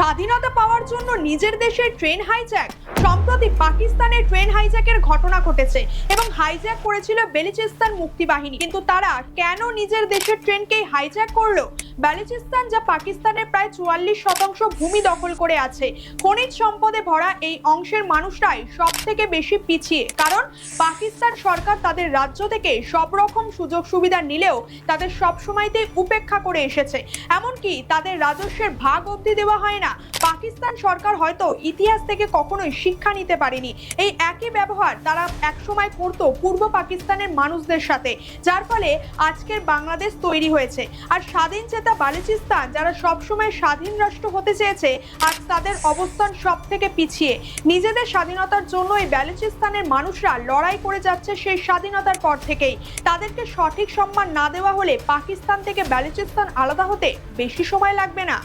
স্বাধীনতা পাওয়ার জন্য নিজের দেশের ট্রেন হাইজ্যাক সম্প্রতি পাকিস্তানে ট্রেন হাইজ্যাকের ঘটনা ঘটেছে এবং হাইজ্যাক করেছিল বেলুচিস্তান মুক্তি বাহিনী কিন্তু তারা কেন নিজের দেশের ট্রেনকেই হাইজ্যাক করল? বেলুচিস্তান যা পাকিস্তানের প্রায় চুয়াল্লিশ শতাংশ ভূমি দখল করে আছে। খনিজ সম্পদে ভরা এই অংশের মানুষরাই সব থেকে বেশি পিছিয়ে। কারণ পাকিস্তান সরকার তাদের রাজ্য থেকে সব রকম সুযোগ সুবিধা নিলেও তাদের সব সময়তেই উপেক্ষা করে এসেছে। এমনকি তাদের রাজস্বের ভাগ অবধি দেওয়া হয় না। পাকিস্তান সরকার হয়তো ইতিহাস থেকে কখনোই শিক্ষা নিতে পারেনি। এই একই ব্যবহার তারা একসময় করতো পূর্ব পাকিস্তানের মানুষদের সাথে, যার ফলে আজকের বাংলাদেশ তৈরি হয়েছে। আর স্বাধীন চেতা বালুচিস্তান, যারা সবসময় স্বাধীন রাষ্ট্র হতে চেয়েছে, আজ তাদের অবস্থান সব থেকে পিছিয়ে। নিজেদের স্বাধীনতার জন্য এই বালুচিস্তানের মানুষরা লড়াই করে যাচ্ছে সেই স্বাধীনতার পর থেকেই। তাদেরকে সঠিক সম্মান না দেওয়া হলে পাকিস্তান থেকে বালুচিস্তান আলাদা হতে বেশি সময় লাগবে না।